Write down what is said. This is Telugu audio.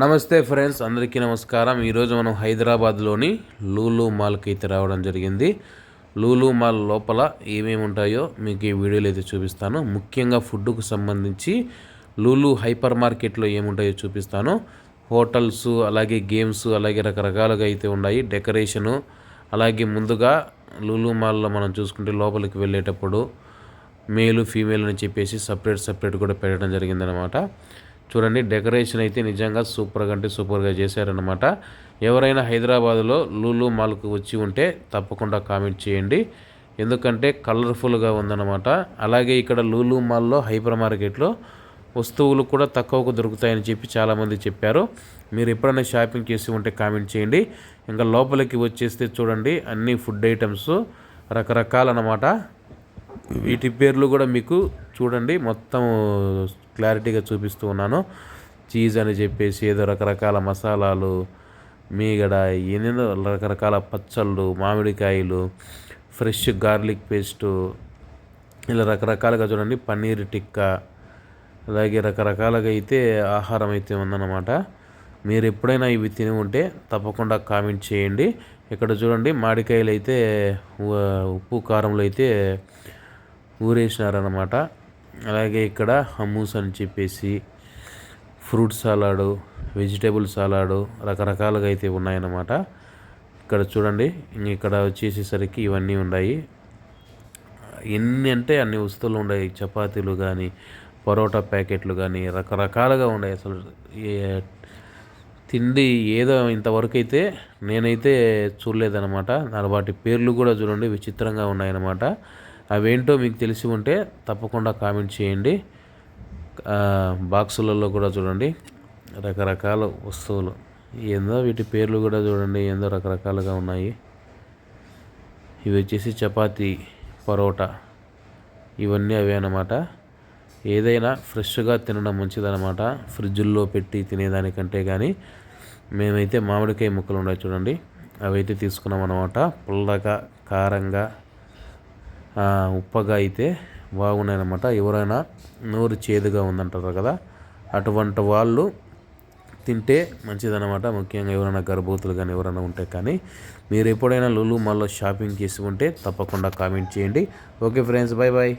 నమస్తే ఫ్రెండ్స్ అందరికీ నమస్కారం. ఈరోజు మనం హైదరాబాద్లోని లూలు మాల్కి అయితే రావడం జరిగింది. లూలు మాల్ లోపల ఏమేమి ఉంటాయో మీకు ఈ వీడియోలో అయితే చూపిస్తాను. ముఖ్యంగా ఫుడ్కు సంబంధించి లూలు హైపర్ మార్కెట్లో ఏముంటాయో చూపిస్తాను. హోటల్స్ అలాగే గేమ్స్ అలాగే రకరకాలుగా అయితే ఉన్నాయి. డెకరేషను అలాగే ముందుగా లూలు మాల్లో మనం చూసుకుంటే లోపలికి వెళ్ళేటప్పుడు మేలు ఫీమేల్ అని చెప్పేసి సపరేట్ సపరేట్ కూడా పెట్టడం జరిగిందనమాట చూడండి డెకరేషన్ అయితే నిజంగా సూపర్గా అంటే సూపర్గా చేశారనమాట ఎవరైనా హైదరాబాద్లో లూలు మాల్కు వచ్చి ఉంటే తప్పకుండా కామెంట్ చేయండి. ఎందుకంటే కలర్ఫుల్గా ఉందన్నమాట. అలాగే ఇక్కడ లూలు మాల్లో హైపర్ మార్కెట్లో వస్తువులు కూడా తక్కువకు దొరుకుతాయని చెప్పి చాలామంది చెప్పారు. మీరు ఎప్పుడైనా షాపింగ్ చేసి ఉంటే కామెంట్ చేయండి. ఇంకా లోపలికి వచ్చేస్తే చూడండి అన్ని ఫుడ్ ఐటమ్స్ రకరకాలన్నమాట. వీటి పేర్లు కూడా మీకు చూడండి. మొత్తం క్లారిటీగా చూపిస్తూ ఉన్నాను. చీజ్ అని చెప్పేసి ఏదో రకరకాల మసాలాలు మీగడ ఎన్నెన్నో రకరకాల పచ్చళ్ళు మామిడికాయలు ఫ్రెష్ గార్లిక్ పేస్టు ఇలా రకరకాలుగా చూడండి. పన్నీర్ టిక్కా అలాగే రకరకాలుగా అయితే ఆహారం అయితే ఉందన్నమాట. మీరు ఎప్పుడైనా ఇవి తిని ఉంటే తప్పకుండా కామెంట్ చేయండి. ఇక్కడ చూడండి మామిడికాయలు అయితే ఉప్పు కారంలో అయితే ఊరేసినారనమాట అలాగే ఇక్కడ హమ్మూస్ అని చెప్పేసి ఫ్రూట్ సలాడు వెజిటేబుల్ సలాడు రకరకాలుగా అయితే ఉన్నాయన్నమాట. ఇక్కడ చూడండి ఇక్కడ వచ్చేసేసరికి ఇవన్నీ ఉన్నాయి. ఎన్ని అంటే అన్ని వస్తువులు ఉన్నాయి. చపాతీలు కానీ పరోటా ప్యాకెట్లు కానీ రకరకాలుగా ఉన్నాయి అసలు. తిండి ఏదో ఇంతవరకు అయితే నేనైతే చూడలేదన్నమాట. వాటి పేర్లు కూడా చూడండి విచిత్రంగా ఉన్నాయన్నమాట. అవేంటో మీకు తెలిసి ఉంటే తప్పకుండా కామెంట్ చేయండి. బాక్సులలో కూడా చూడండి. రకరకాల వస్తువులు. ఏందో వీటి పేర్లు కూడా చూడండి. ఏందో రకరకాలుగా ఉన్నాయి. ఇవి వచ్చేసి చపాతీ పరోటా. ఇవన్నీ అవే అన్నమాట. ఏదైనా ఫ్రెష్గా తినడం మంచిదన్నమాట. ఫ్రిడ్జుల్లో పెట్టి తినేదానికంటే కానీ మేమైతే మామిడికాయ ముక్కలు ఉన్నాయి చూడండి. అవి అయితే తీసుకున్నాం అనమాట పుల్లగా కారంగా ఉప్పగా అయితే బాగున్నాయన్నమాట. ఎవరైనా నోరు చేదుగా ఉందంటారు కదా అటువంటి వాళ్ళు తింటే మంచిదన్నమాట. ముఖ్యంగా ఎవరైనా గర్భవతులు కానీ ఎవరైనా ఉంటే కానీ. మీరు ఎప్పుడైనా లులు మాల్లో షాపింగ్ చేసుకుంటే తప్పకుండా కామెంట్ చేయండి. Okay friends bye bye